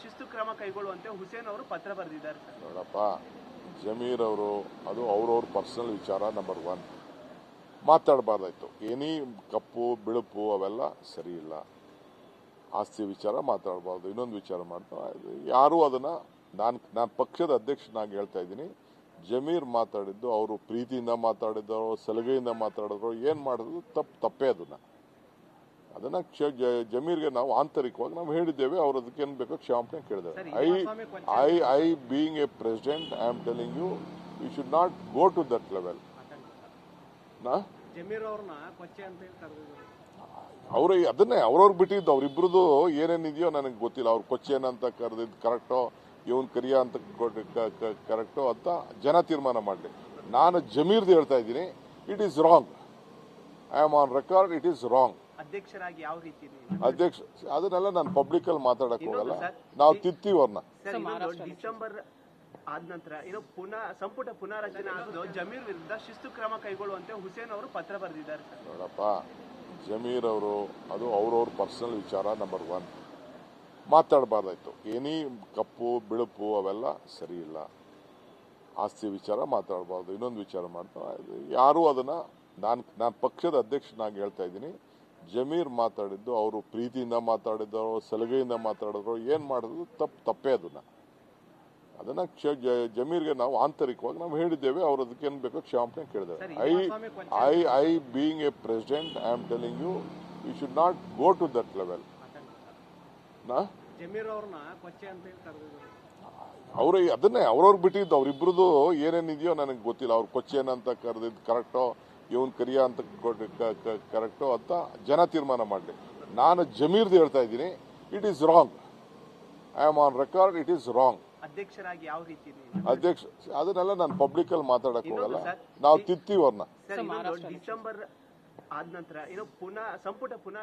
ಶಿಸ್ತು ಕ್ರಮ ಕೈಗೊಳ್ಳುವಂತೆ ಹುಸೇನ್ ಅವರು ಪತ್ರ ಬರೆದಿದ್ದಾರೆ ನೋಡಪ್ಪ, ಜಮೀರ್ ಅವರು, ಅದು ಅವ್ರವ್ರ ಪರ್ಸನಲ್ ವಿಚಾರ ನಂಬರ್ ಒನ್ ಮಾತಾಡಬಾರ್ದಾಯ್ತು. ಏನಿ ಕಪ್ಪು, ಬಿಳುಪು ಅವೆಲ್ಲ ಸರಿ ಇಲ್ಲ. ಆಸ್ತಿ ವಿಚಾರ ಮಾತಾಡಬಾರ್ದು, ಇನ್ನೊಂದು ವಿಚಾರ ಮಾಡ್ತಾರೆ ಯಾರೂ ಅದನ್ನ, ನಾನು ನಾನು ಪಕ್ಷದ ಅಧ್ಯಕ್ಷನಾಗಿ ಹೇಳ್ತಾ ಇದ್ದೀನಿ. ಜಮೀರ್ ಮಾತಾಡಿದ್ದು, ಅವರು ಪ್ರೀತಿಯಿಂದ ಮಾತಾಡಿದ್ರು ಸಲುಗೆಯಿಂದ ಮಾತಾಡಿದ್ರು, ಏನು ಮಾಡಿದ್ರು ತಪ್ಪು, ತಪ್ಪೇ ಅದನ್ನ. ಅದನ್ನ ಕ್ಷ- ಜಮೀರ್ಗೆ ನಾವು ಆಂತರಿಕವಾಗಿ ನಾವು ಹೇಳಿದ್ದೇವೆ ಅವ್ರು ಅದಕ್ಕೆ ಏನ್ ಬೇಕೋ ಕ್ಷಮಾಪಣೆ ಕೇಳಿದ್ದಾರೆ. I I I being a president I am telling you you should not go to that level ನಾ? ಕೊಚ್ಚೆ ಅವ್ರ ಅದನ್ನೇ ಅವ್ರವ್ರು ಬಿಟ್ಟಿದ್ದು ಅವ್ರಿಬ್ರದ್ದು ಏನೇನಿದೆಯೋ ನನಗೆ ಗೊತ್ತಿಲ್ಲ. ಅವ್ರು ಕೊಚ್ಚೇನ ಅಂತ ಕರೆದಿದ್ದು ಕರೆಕ್ಟೋ ಇವನ್ ಕರಿಯ ಅಂತ ಕರೆಕ್ಟೋ ಅಂತ ಜನ ತೀರ್ಮಾನ ಮಾಡಲಿ. ನಾನು ಜಮೀರ್ದು ಹೇಳ್ತಾ ಇದ್ದೀನಿ it is wrong I am on record it is wrong ಅಧ್ಯಕ್ಷರಾಗಿ ಯಾವ ರೀತಿ ನೀವು- ಅಧ್ಯಕ್ಷ ಅದನ್ನೆಲ್ಲ ನಾನು ಪಬ್ಲಿಕ್ ಅಲ್ಲಿ ಮಾತಾಡಕ್ ಹೋಗಲ್ಲ. ನಾವು ತಿತ್ತೀವಿ ಅವ್ರನ್ನ ಡಿಸೆಂಬರ್ ಆದ ನಂತರ ಏನೋ ಪುನಃ ಸಂಪುಟ ಪುನಾರಚನೆ ಆಗೋದು ಜಮೀರ್ ವಿರುದ್ಧ ಶಿಸ್ತು ಕ್ರಮ ಕೈಗೊಳ್ಳುವಂತೆ ಹುಸೇನ್ ಅವರು ಪತ್ರ ಬರೆದಿದ್ದಾರೆ ಸರ್. ನೋಡಪ್ಪ ಜಮೀರ್ ಅವರು ಅದು ಅವ್ರವ್ರ ಪರ್ಸನಲ್ ವಿಚಾರ ನಂಬರ್ ಒನ್ ಮಾತಾಡಬಾರ್ದಾಯ್ತು. ಏನಿ ಕಪ್ಪು ಬಿಳುಪು ಅವೆಲ್ಲ ಸರಿ ಇಲ್ಲ. ಆಸ್ತಿ ವಿಚಾರ ಮಾತಾಡಬಾರ್ದು ಇನ್ನೊಂದು ವಿಚಾರ ಮಾಡ್ತಾರೆ ಯಾರು ಅದನ್ನ ನಾನು ನಾನು ಪಕ್ಷದ ಅಧ್ಯಕ್ಷನಾಗಿ ಹೇಳ್ತಾ ಇದ್ದೀನಿ. ಜಮೀರ್ ಮಾತಾಡಿದ್ದು ಅವರು ಪ್ರೀತಿಯಿಂದ ಮಾತಾಡಿದ್ರು ಸಲಗೆಯಿಂದ ಮಾತಾಡಿದ್ರು ಏನು ಮಾಡಿದ್ರು ತಪ್ಪು ತಪ್ಪೇ ಅದನ್ನ. ಅದನ್ನ ಕ್ಷ- ಜಮೀರ್ಗೆ ನಾವು ಆಂತರಿಕವಾಗಿ ನಾವು ಹೇಳಿದ್ದೇವೆ ಅವ್ರು ಅದಕ್ಕೆ ಏನ್ ಬೇಕೋ ಕ್ಷಮಾಪಣೆ ಕೇಳಿದ್ದೇವೆ I I I being a president I am telling you you should not go to that level ನಾ ಅವ್ರ ಅದನ್ನೇ ಅವ್ರವ್ರು ಬಿಟ್ಟಿದ್ದು ಅವ್ರಿಬ್ರದ್ದು ಏನೇನಿದೆಯೋ ನನಗೆ ಗೊತ್ತಿಲ್ಲ ಅವ್ರು ಕೊಚ್ಚೆ ಅಂತ ಕರೆದಿದ್ದು ಕರೆಕ್ಟೋ ಇವನ್ ಕರಿಯ ಅಂತ ಕರೆಕ್ಟು ಅಂತ ಜನ ತೀರ್ಮಾನ ಮಾಡಲಿ. ನಾನು ಜಮೀರ್ದು ಹೇಳ್ತಾ ಇದ್ದೀನಿ it is wrong I am on record it is wrong ಅಧ್ಯಕ್ಷರಾಗಿ ಯಾವ ರೀತಿ ಅಧ್ಯಕ್ಷ ಅದನ್ನೆಲ್ಲ ನಾನು ಪಬ್ಲಿಕ್ ಅಲ್ಲಿ ಮಾತಾಡಕ್ ಹೋಗಲ್ಲ. ನಾವು ತಿತ್ತೀವಿ ಅವ್ರನ್ನ ಸರ್ ಡಿಸೆಂಬರ್ ಆದ ನಂತರ ಏನೋ ಪುನಃ ಸಂಪುಟ ಪುನಃ